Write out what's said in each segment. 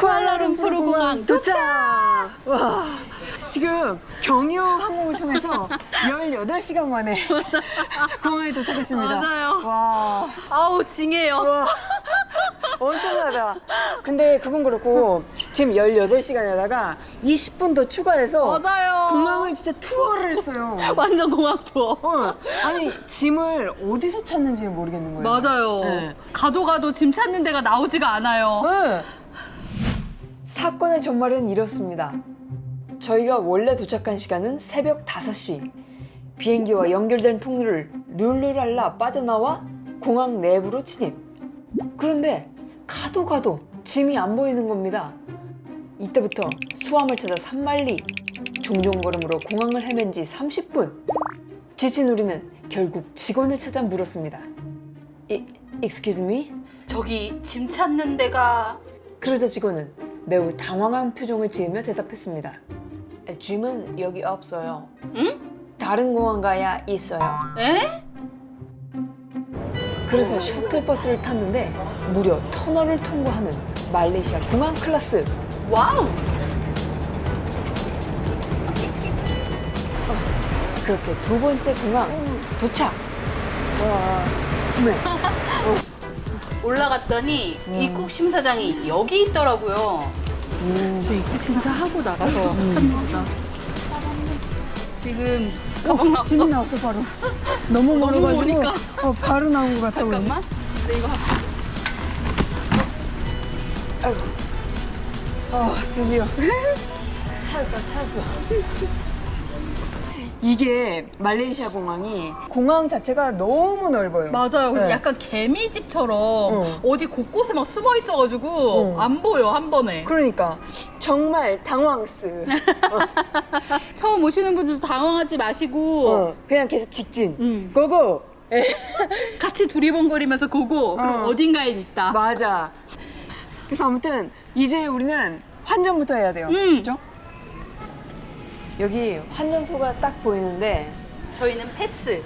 쿠알라룸푸르 공항 도착! 와, 지금 경유 항공을 통해서 18시간 만에 공항에 도착했습니다. 맞아요. 와, 아우 징해요. 와. 엄청나다. 근데 그건 그렇고 지금 18시간에다가 20분 더 추가해서 맞아요. 공항을 진짜 투어를 했어요. 완전 공항 투어. 어, 아니 짐을 어디서 찾는지 모르겠는 거예요. 맞아요. 네. 가도 가도 짐 찾는 데가 나오지가 않아요. 네. 사건의 전말은 이렇습니다. 저희가 원래 도착한 시간은 새벽 5시. 비행기와 연결된 통로를 룰루랄라 빠져나와 공항 내부로 진입. 그런데 가도 가도 짐이 안 보이는 겁니다. 이때부터 수암을 찾아 산만리. 종종 걸음으로 공항을 헤맨 지 30분. 지친 우리는 결국 직원을 찾아 물었습니다. 이, excuse me? 저기 짐 찾는 데가 그러자 직원은 매우 당황한 표정을 지으며 대답했습니다. 짐은 여기 없어요. 응? 다른 공항 가야 있어요. 에? 그래서 셔틀버스를 탔는데 무려 터널을 통과하는 말레이시아 공항 클래스. 와우. 그렇게 두 번째 공항 도착. 와, 네. 올라갔더니 음. 입국 심사장이 여기 있더라고요. 음, 저 입국 심사하고 나가서 찾는다. 지금 가방 나왔어. 짐이 나왔어 바로. 너무 멀어가지고 머니까. 어, 바로 나온 것 같아. 잠깐만. 네, 이거 한- 아이고. 어, 드디어. 찾았다, 찾았어. 이게 말레이시아 공항이 공항 자체가 너무 넓어요. 맞아요. 그래서 네. 약간 개미집처럼 어. 어. 디 곳곳에 막 숨어 있어가지고 어. 안 보여 한 번에. 그러니까 정말 당황스. 처음 오시는 분들도 당황하지 마시고 어, 그냥 계속 직진. 음. 고고. 예, 같이 두리번거리면서 고고 그럼 어. 어딘가에 있다. 맞아. 그래서 아무튼 이제 우리는 환전부터 해야 돼요. 음. 그죠? 여기 환전소가 딱 보이는데 저희는 패스.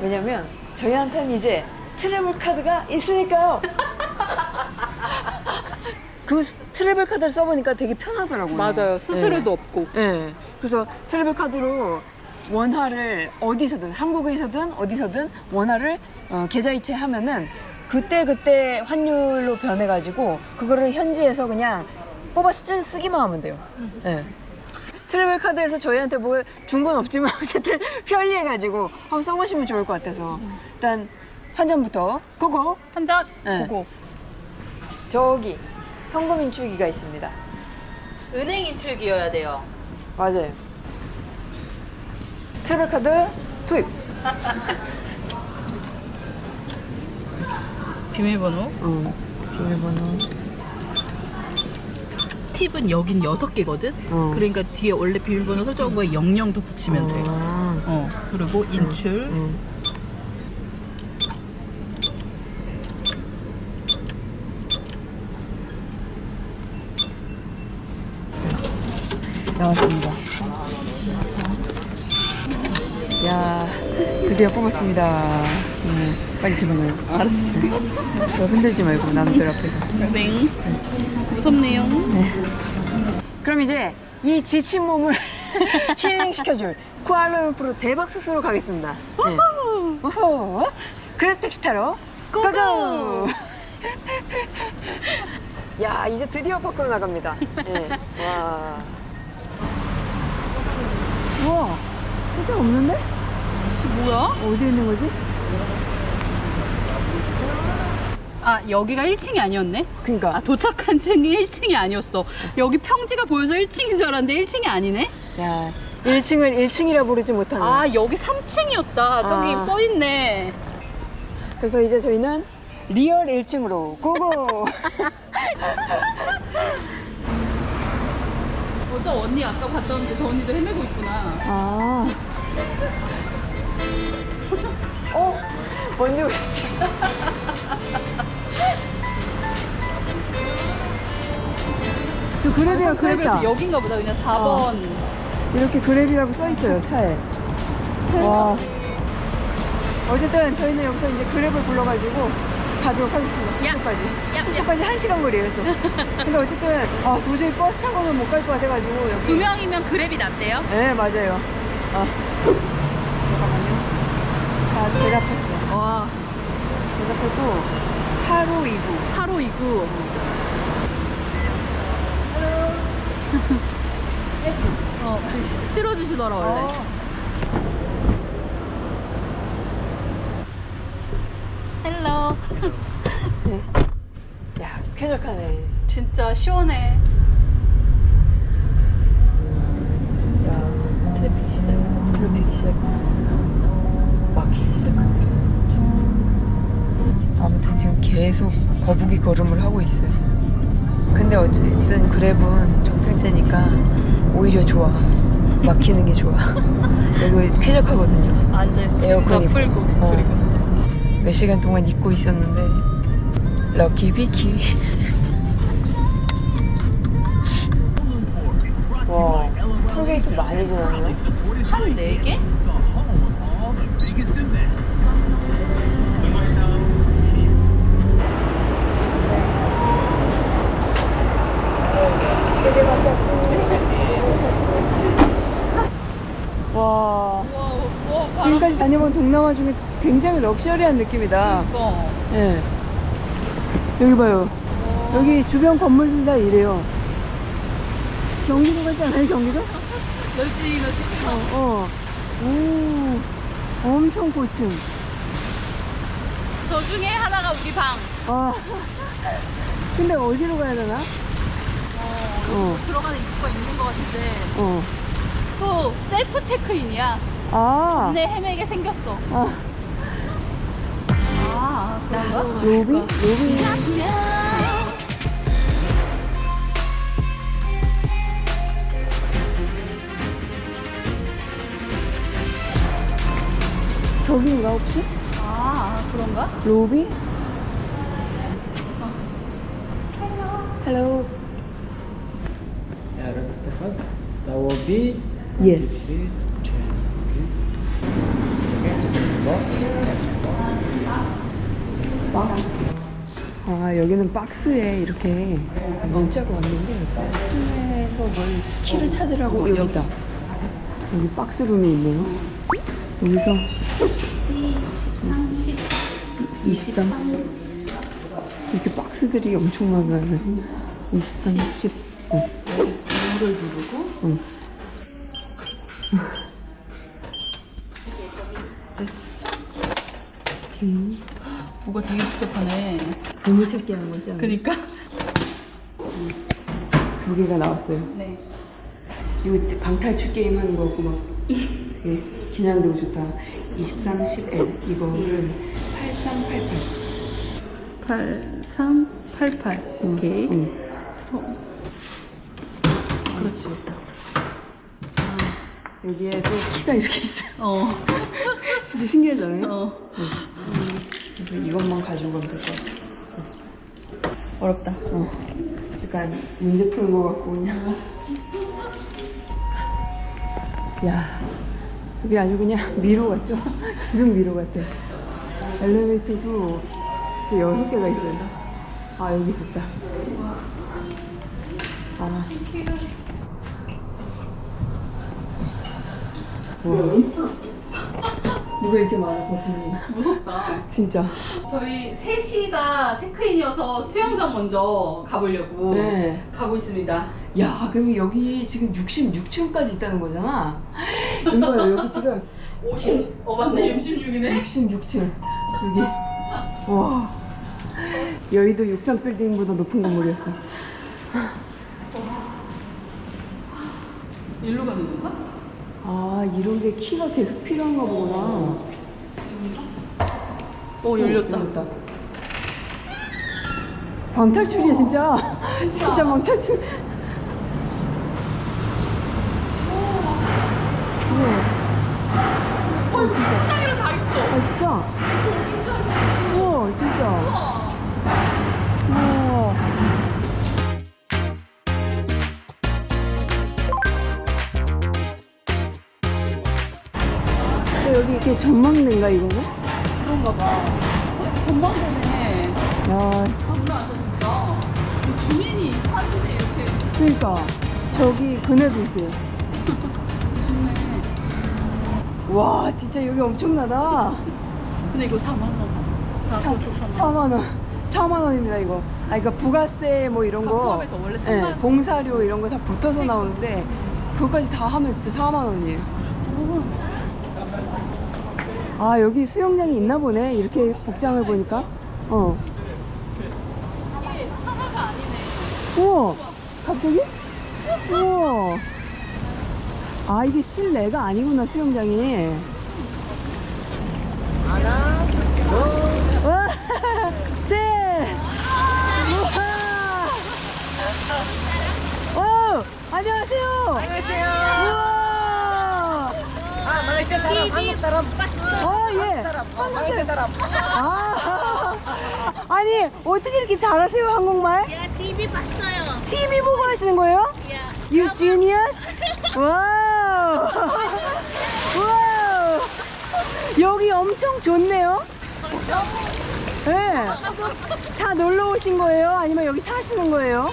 왜냐면 저희한테는 이제 트래블 카드가 있으니까요. 그 스- 트래블 카드를 써보니까 되게 편하더라고요. 맞아요. 수수료도 네. 없고. 네. 그래서 트래블 카드로 원화를 어디서든 한국에서든 어디서든 원화를 어, 계좌이체 하면은 그때 그때 환율로 변해가지고 그거를 현지에서 그냥 뽑아서 쓰, 쓰기만 하면 돼요. 네. 트래블 카드에서 저희한테 뭐 준 건 없지만 어쨌든 편리해가지고 한번 써보시면 좋을 것 같아서 일단 환전부터 고고 한 잔. 네. 고고. 저기 현금 인출기가 있습니다. 은행 인출기여야 돼요. 맞아요. 트래블 카드 투입. 비밀번호. 어, 비밀번호. 팁은 여긴 여섯 개거든. 어. 그러니까 뒤에 원래 비밀번호 설정한 거에 00더 붙이면 돼. 아, 어. 그리고 인출. 음. 나왔습니다. 야, 드디어 뽑았습니다. 음, 빨리 집어넣어요. 알았어. 저 흔들지 말고 남들 앞에서. 맹. 무섭네요. 그럼 이제 이 지친 몸을 힐링시켜줄 쿠알라룸푸르 대박 스스로 가겠습니다. 네. 우후. 그랩 택시 타러 고고! 야 이제 드디어 밖으로 나갑니다. 네. 와. 우와, 호텔 없는데? 씨 뭐야? 어디 있는 거지? 아 여기가 1층이 아니었네? 그니까. 아 도착한 층이 1층이 아니었어. 여기 평지가 보여서 1층인 줄 알았는데 1층이 아니네? 야, 1층을 1층이라 부르지 못하는. 아 여기 3층이었다. 저기 아. 써있네. 그래서 이제 저희는 리얼 1층으로 고고! 어저 언니 아까 오는데 저 언니도 헤매고 있구나. 아. 어? 뭔지 모르겠지. 저 그랩이라고 써있다. 여긴가 보다 그냥 4번. 이렇게 그랩이라고 써있어요, 차에. 와. 어쨌든 저희는 여기서 이제 그랩을 불러가지고 가도록 하겠습니다. 야. 숙소까지. 야, 숙소까지 한 시간 거리예요 또. 근데 어쨌든 아, 도저히 버스 타고는 못 갈 것 같아가지고 여기. 두 명이면 그랩이 낫대요. 네 맞아요. 아 잠깐만요. 자 대답했어. 와, 대답했고 하루 이구. 하루 이구. 어, 실어주시더라 원래. 어. 헬로. 네. 야 쾌적하네. 진짜 시원해. 계속 거북이 걸음을 하고 있어요. 근데 어쨌든 그랩은 정찰제니까 오히려 좋아. 막히는 게 좋아. 여기 쾌적하거든요. 앉아있어. 에어컨. 풀고 어. 그리고 몇 시간 동안 입고 있었는데 럭키 비키. 와 톨게이트 많이 지나네요. 한네 개? 굉장히 럭셔리한 느낌이다. 이거. 예. 여기 봐요. 여기 주변 건물들 다 이래요. 경기도 같지 않아요, 경기도? 널찍 널찍. 어, 어. 오, 엄청 고층. 저 중에 하나가 우리 방. 아. 근데 어디로 가야 되나? 어, 어. 들어가는 입구가 있는 것 같은데. 어. 또 셀프 체크인이야. 아. 근데 헤매게 생겼어. 아, 아? 로비? 로비. 저기인가, 혹시? 아, 그런가? 로비? 헬로. Register first. That will be Yes. 23 chair. Okay. Okay, check the box. Check box. 박스. 아, 여기는 박스에 이렇게 문자가 왔는데, 박스에서 뭘 키를 찾으라고 여기 있다. 여기 박스룸이 있네요. 여기서 30. 23. 이렇게 박스들이 엄청 많아요. 23, 10. 어. 이거를 누르고. 응. 됐어. 오케이. 뭐가 되게 복잡하네. 찾기 하는 거잖아. 그니까. 두 개가 나왔어요. 네. 이거 방탈출 게임 하는 거고 막 예, 기념되고 좋다. 23, 10L 이거를 8388. 8388. 오케이. 응. 그래서. 그렇지, 됐다. 여기에 또 키가 이렇게 있어요. 어. 진짜 신기하잖아요. 어. 그래서 이것만 가지고 가면 될 것 같아. 어렵다. 어. 약간 문제 거 같고 그냥. 야, 여기 아주 그냥 미로 같죠? 계속 미로 같아. 엘리베이터도 진짜 여섯 개가 있어요. 아, 여기 됐다. 아. 와. 누가 이렇게 많아, 버튼이. 무섭다. 진짜. 저희 3시가 체크인이어서 수영장 먼저 가보려고 네. 가고 있습니다. 야, 그럼 여기 지금 66층까지 있다는 거잖아. 이거요, 여기 지금 50, 어 맞네 66이네. 66층. 여기. 와. 여의도 63빌딩보다 높은 건물이었어. 일로 가는 건가? 아, 이런 게 키가 계속 필요한가 보구나. 어 열렸다. 열렸다. 방탈출이야, 진짜. 진짜 방탈출. 우와. 어, 진짜. 세상이랑 다 있어. 아, 진짜. 이렇게 전망대인가 이거는? 그런가 봐. 어, 전망대네. 아, 몰라서 진짜. 이 주민이 사는데 이렇게 그러니까 저기 그네도 있어요. 좋네. 와 진짜 여기 엄청나다. 근데 이거 4만 원. 다 사, 그것도 4만 원. 4만 원. 4만 원입니다 이거. 아 그러니까 부가세 뭐 이런 거, 수업에서 원래 3만 예, 원. 봉사료 이런 거 다 붙어서 나오는데 그거까지 다 하면 진짜 4만 원이에요. 아 여기 수영장이 있나 보네. 이렇게 복장을 보니까. 어. 이게 하나가 아니네. 우와 갑자기? 우와 아 이게 실내가 아니구나 수영장이 하나, 둘, 와, 셋 우와 오 안녕하세요 안녕하세요. 우와 아, 말레이시아 사람, 한국 사람. 사람, 어, 말레이시아 사람. 아 아니 어떻게 이렇게 잘하세요 한국말 야 TV 봤어요. TV 보고 하시는 거예요? 야. You genius? 와우! 와우! 여기 엄청 좋네요? 네. 다 놀러 오신 거예요? 아니면 여기 사시는 거예요?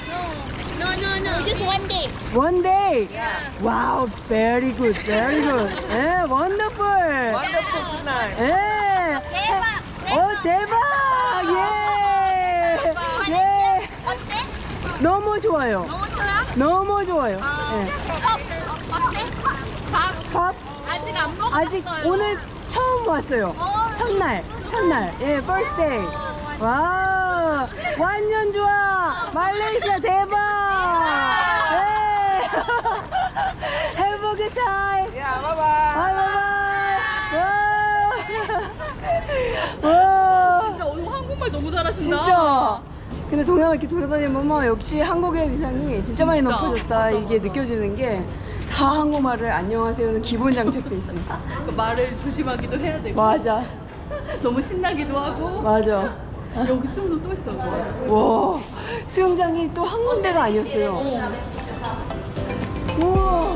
No, no, no. Just one day. One day? 와우, very good, very good. 예, wonderful. Wonderful, good night. 예. 대박. 어, 대박! 예! 예! 어때? 너무 좋아요. 너무 좋아? 너무 좋아요. 어. 예. 컵 어때? 밥 밥 아직 안 먹었어요. 아직 오늘 처음 왔어요. 어. 첫날, 첫날. 예, first day. 와, 완전 좋아. 말레이시아 대박. 예. Have a good time. Yeah, bye-bye. 바이바이. 와. 와. 진짜 오늘 한국말 너무 잘하신다. 진짜. 근데 동남아 이렇게 돌아다니면 역시 한국의 위상이 진짜 많이 진짜. 높아졌다 맞아, 이게 맞아. 느껴지는 게 다 한국말을 안녕하세요는 기본 장착돼 있습니다. 그 말을 조심하기도 해야 되고. 맞아, 너무 신나기도 하고. 맞아. 여기 수영도 또 있어. 요와 수영장이 또 한 군데가 아니었어요. 어. 우와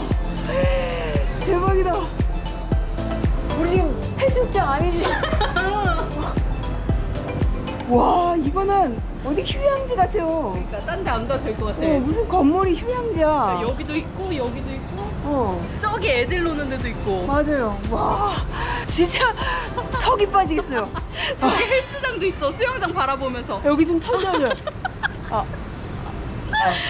대박이다. 우리 지금 해수욕장 아니지? 와 이거는 어디 휴양지 같아요. 그러니까 딴 데 안 가도 될 것 같아. 어, 무슨 건물이 휴양지야. 여기도 있고 여기도 있고 어 저기 애들 노는 데도 있고 맞아요. 와 진짜 턱이 빠지겠어요. 저기 헬스장도 있어 수영장 바라보면서 여기 좀 털려요. 아,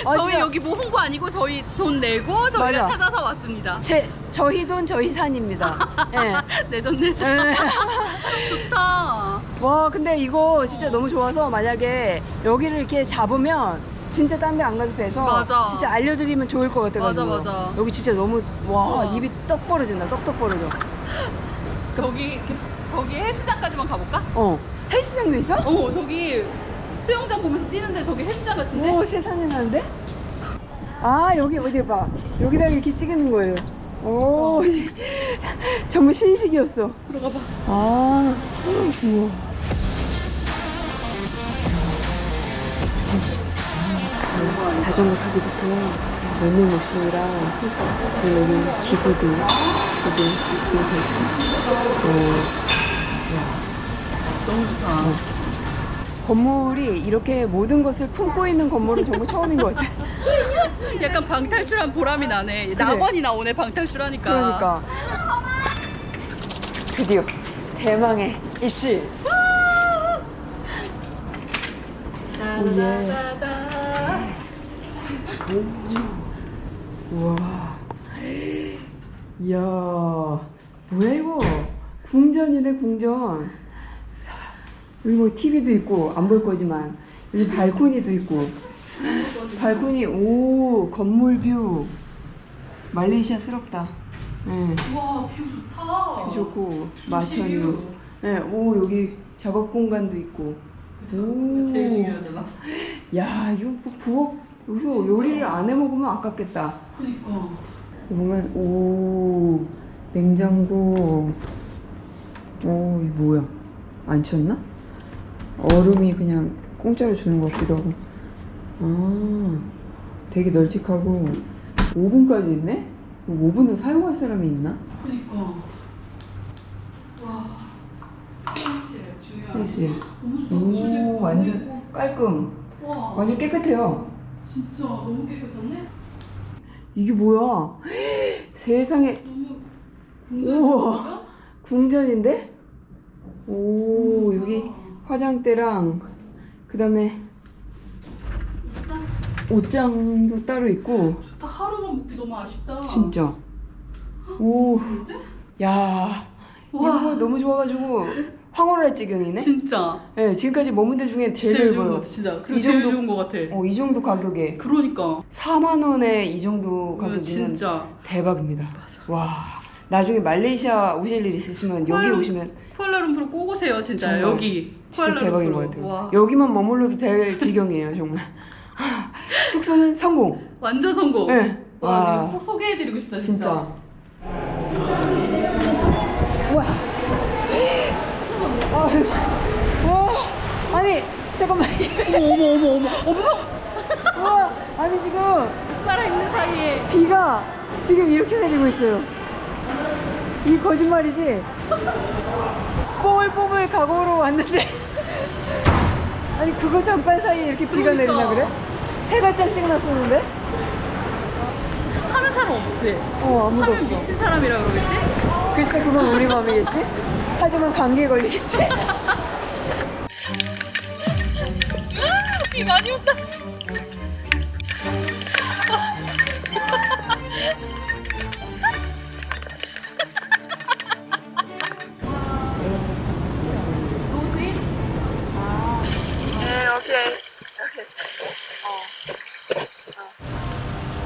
아, 저희 진짜. 여기 뭐 홍보 아니고 저희 돈 내고 저희가 맞아. 찾아서 왔습니다 제 저희 돈 저희 산입니다. 예. 내 돈 내서 네. 좋다 와 근데 이거 진짜 너무 좋아서 만약에 여기를 이렇게 잡으면 진짜 딴 데 안 가도 돼서 맞아. 진짜 알려드리면 좋을 것 같아가지고 맞아, 맞아. 여기 진짜 너무 와 우와. 입이 떡 벌어진다 떡떡 벌어져 저기 저기 헬스장까지만 가볼까? 어 헬스장도 있어? 어 저기 수영장 보면서 뛰는데 저기 헬스장 같은데? 오 세상에 나는데? 아 여기 어디 봐 여기다 이렇게 찍는 거예요 오 정말 신식이었어 들어가 봐 아 우와 자전거 타기부터 러닝머신이랑 그리고 여기 기구도 여기 이렇게 돼 있어 너무 좋다 건물이 이렇게 모든 것을 품고 있는 건물은 정말 처음인 것 같아. 약간 방탈출한 보람이 나네. 낙원이 나오네 방탈출하니까. 그러니까. 드디어 대망의 입실. 오, 예스. 따다다다. 우와. 이야 뭐야 이거? 궁전이네 궁전. 여기 뭐 TV도 있고 안 볼 거지만. 여기 발코니도 있고. 발코니 오 건물 뷰. 말레이시아스럽다. 네. 우와 뷰 좋다. 뷰 좋고 뷰. 네, 오 여기 작업 공간도 있고. 오. 제일 중요하잖아. 야 이거 뭐 부엌 여기서 요리를 안 해 먹으면 아깝겠다. 그니까. 보면 오 냉장고. 오 이게 뭐야? 안 쳤나? 얼음이 그냥 공짜로 주는 것 같기도 하고. 아 되게 널찍하고. 오븐까지 있네? 오븐은 사용할 사람이 있나? 그니까. 와 화장실 중요하지 그치 너무 좋다. 오 완전 깔끔. 와. 완전 깨끗해요. 진짜 너무 깨끗하네. 이게 뭐야? 세상에 너무 우와. 궁전인데? 오 여기 화장대랑 그 다음에 옷장도 따로 있고 다 하루만 묵기 너무 아쉽다. 진짜 오 근데? 야 와. 이거 너무 좋아가지고 황홀할 할 지경이네. 진짜 네, 지금까지 머문 데 중에 제일, 제일 좋은 넓어요. 같아. 진짜 그리고 이 제일 정도- 좋은 것 같아. 어, 이 정도 가격에 그러니까 4만 원에 이 정도 이거 가격이면 진짜 대박입니다. 와 나중에 말레이시아 오실 일 있으시면 여기 헐. 오시면 쿠알라룸푸르 꼭 오세요 진짜 정말 여기 진짜 대박인 것 쿠알라룸푸르. 같아요. 와 여기만 머물러도 될 지경이에요 정말. 숙소는 성공. 완전 성공. 네. 와, 와. 이거 꼭 소개해드리고 싶다 진짜. 진짜. 와. 아, 와. 아니 잠깐만. 어머 어머 어머 어머 어머 와. 아니 지금 살아 있는 사이에 비가 지금 이렇게 내리고 있어요. 이 거짓말이지? 뽀글뽀글 각오로 왔는데 아니 그거 잠깐 사이에 이렇게 비가 그러니까. 내리나 그래? 해가 짱찍 났었는데? 하는 사람 없지. 어 아무도 하면 없어. 미친 사람이라 그러겠지? 글쎄 그건 우리 맘이겠지? 하지만 감기에 걸리겠지? 비 많이 온다.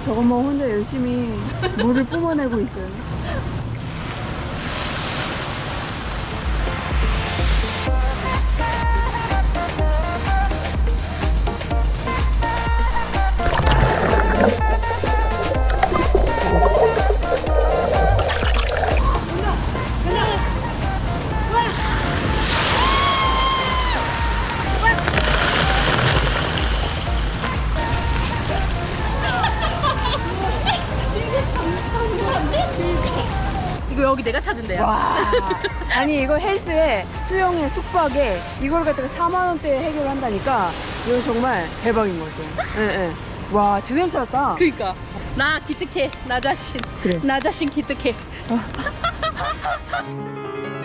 저것만 혼자 열심히 물을 뿜어내고 있어요. 내가 찾은 데야. 와. 아니 이거 헬스에 수영에 숙박에 이걸 갖다가 4만 원대에 해결한다니까 이거 정말 대박인 것 같아요. 예, 예. 와 제대로 찾았다. 그니까 나 기특해 나 자신 그래. 나 자신 기특해